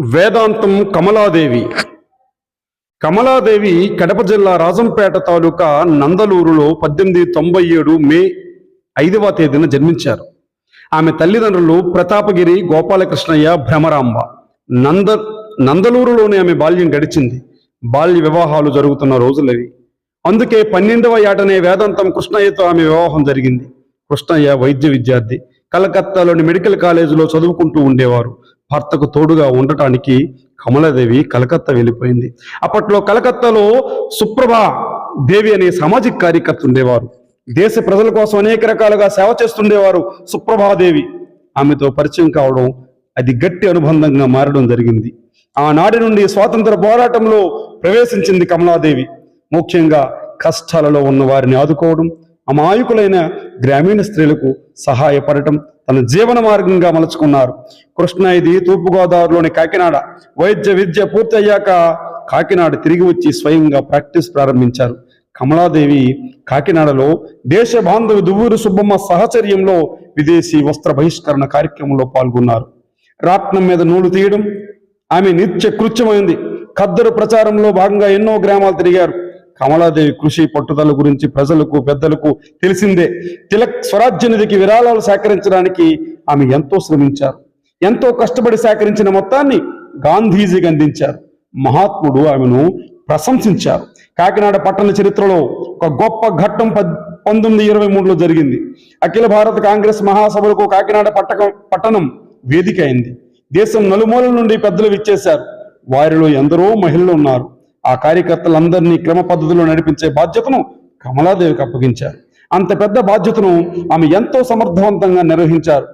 వేదాంతం కమలాదేవి. కమలాదేవి కడప జిల్లా రాజంపేట తాలూకా నందలూరులో పద్దెనిమిది తొంభై ఏడు మే ఐదవ తేదీన జన్మించారు. ఆమె తల్లిదండ్రులు ప్రతాపగిరి గోపాలకృష్ణయ్య భ్రమరాంబ. నంద నందలూరులోనే ఆమె బాల్యం గడిచింది. బాల్య వివాహాలు జరుగుతున్న రోజులవి. అందుకే పన్నెండవ ఏటనే వేదాంతం కృష్ణయ్యతో ఆమె వివాహం జరిగింది. కృష్ణయ్య వైద్య విద్యార్థి కలకత్తాలోని మెడికల్ కాలేజీలో చదువుకుంటూ ఉండేవారు. భర్తకు తోడుగా ఉండటానికి కమలాదేవి కలకత్తా వెళ్ళిపోయింది. అప్పట్లో కలకత్తాలో సుప్రభ దేవి అనే సామాజిక కార్యకర్త ఉండేవారు. దేశ ప్రజల కోసం అనేక రకాలుగా సేవ చేస్తుండేవారు సుప్రభాదేవి ఆమెతో పరిచయం కావడం అది గట్టి అనుబంధంగా మారడం జరిగింది. ఆనాటి నుండి స్వాతంత్ర పోరాటంలో ప్రవేశించింది కమలాదేవి. ముఖ్యంగా కష్టాలలో ఉన్న వారిని ఆదుకోవడం అమాయకులైన గ్రామీణ స్త్రీలకు సహాయపడటం తన జీవన మార్గంగా మలుచుకున్నారు. కృష్ణ ఇది తూర్పుగోదావరిలోని కాకినాడ వైద్య విద్య పూర్తయ్యాక కాకినాడ తిరిగి వచ్చి స్వయంగా ప్రాక్టీస్ ప్రారంభించారు. కమలాదేవి కాకినాడలో దేశ బాంధవి దువ్వూరు సుబ్బమ్మ సహచర్యంలో విదేశీ వస్త్ర బహిష్కరణ కార్యక్రమంలో పాల్గొన్నారు. రాట్నం మీద నూలు తీయడం ఆమె నిత్య కృత్యమైంది ఖద్దరు ప్రచారంలో భాగంగా ఎన్నో గ్రామాలు తిరిగారు. కమలాదేవి కృషి పట్టుదల గురించి ప్రజలకు పెద్దలకు తెలిసిందే. తిలక్ స్వరాజ్య నిధికి విరాళాలు సేకరించడానికి ఆమె ఎంతో శ్రమించారు. ఎంతో కష్టపడి సేకరించిన మొత్తాన్ని గాంధీజీకి అందించారు. మహాత్ముడు ఆమెను ప్రశంసించారు. కాకినాడ పట్టణ చరిత్రలో ఒక గొప్ప ఘట్టం పద్ పంతొమ్మిది ఇరవై మూడులో జరిగింది. అఖిల భారత కాంగ్రెస్ మహాసభలకు కాకినాడ పట్టణం పట్టణం వేదిక అయింది. దేశం నలుమూలల నుండి పెద్దలు విచ్చేశారు. వారిలో ఎందరో మహిళలు ఉన్నారు. ఆ కార్యకర్తలందరినీ క్రమ పద్ధతిలో నడిపించే బాధ్యతను కమలాదేవికి అప్పగించారు. అంత పెద్ద బాధ్యతను ఆమె ఎంతో సమర్థవంతంగా నిర్వహించారు.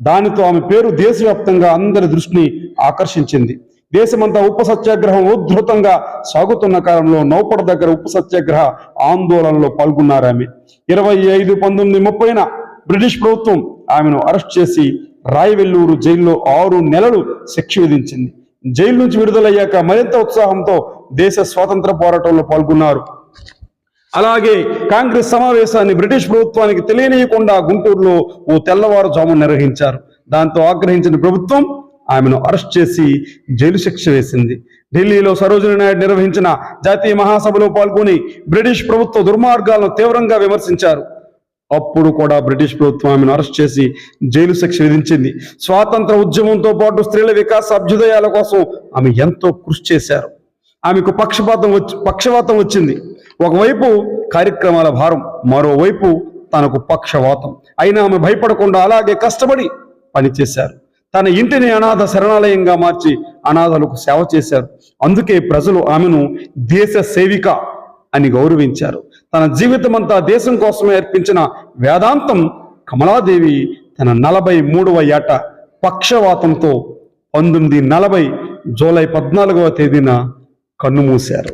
దానితో ఆమె పేరు దేశవ్యాప్తంగా అందరి దృష్టిని ఆకర్షించింది. దేశమంతా ఉప్పు సత్యాగ్రహం ఉద్ధృతంగా సాగుతున్న కాలంలో నౌపడ దగ్గర ఉప్పు సత్యాగ్రహ ఆందోళనలో పాల్గొన్నారు ఆమె. ఇరవై ఐదు పంతొమ్మిది ముప్పైన బ్రిటిష్ ప్రభుత్వం ఆమెను అరెస్ట్ చేసి రాయవెల్లూరు జైల్లో ఆరు నెలలు శిక్ష విధించింది. జైలు నుంచి విడుదలయ్యాక మరింత ఉత్సాహంతో దేశ స్వాతంత్ర పోరాటంలో పాల్గొన్నారు. అలాగే కాంగ్రెస్ సమావేశాన్ని బ్రిటిష్ ప్రభుత్వానికి తెలియనియకుండా గుంటూరులో ఓ తెల్లవారుజాము నిర్వహించారు. దాంతో ఆగ్రహించిన ప్రభుత్వం ఆమెను అరెస్ట్ చేసి జైలు శిక్ష వేసింది. ఢిల్లీలో సరోజిని నాయుడు నిర్వహించిన జాతీయ మహాసభలో పాల్గొని బ్రిటిష్ ప్రభుత్వ దుర్మార్గాలను తీవ్రంగా విమర్శించారు. అప్పుడు కూడా బ్రిటిష్ ప్రభుత్వం ఆమెను అరెస్ట్ చేసి జైలు శిక్ష విధించింది. స్వాతంత్ర ఉద్యమంతో పాటు స్త్రీల వికాస అభ్యుదయాల కోసం ఆమె ఎంతో కృషి చేశారు. ఆమెకు పక్షపాతం వచ్చి పక్షవాతం వచ్చింది. ఒకవైపు కార్యక్రమాల భారం మరోవైపు తనకు పక్షవాతం. అయినా ఆమె భయపడకుండా అలాగే కష్టపడి పనిచేశారు. తన ఇంటిని అనాథ శరణాలయంగా మార్చి అనాథలకు సేవ చేశారు. అందుకే ప్రజలు ఆమెను దేశ సేవిక అని గౌరవించారు. తన జీవితమంతా దేశం కోసమే అర్పించిన వేదాంతం కమలాదేవి తన నలభై మూడవ ఏట పక్షవాతంతో పంతొమ్మిది నలభై జూలై పద్నాలుగవ తేదీన కన్నుమూశారు.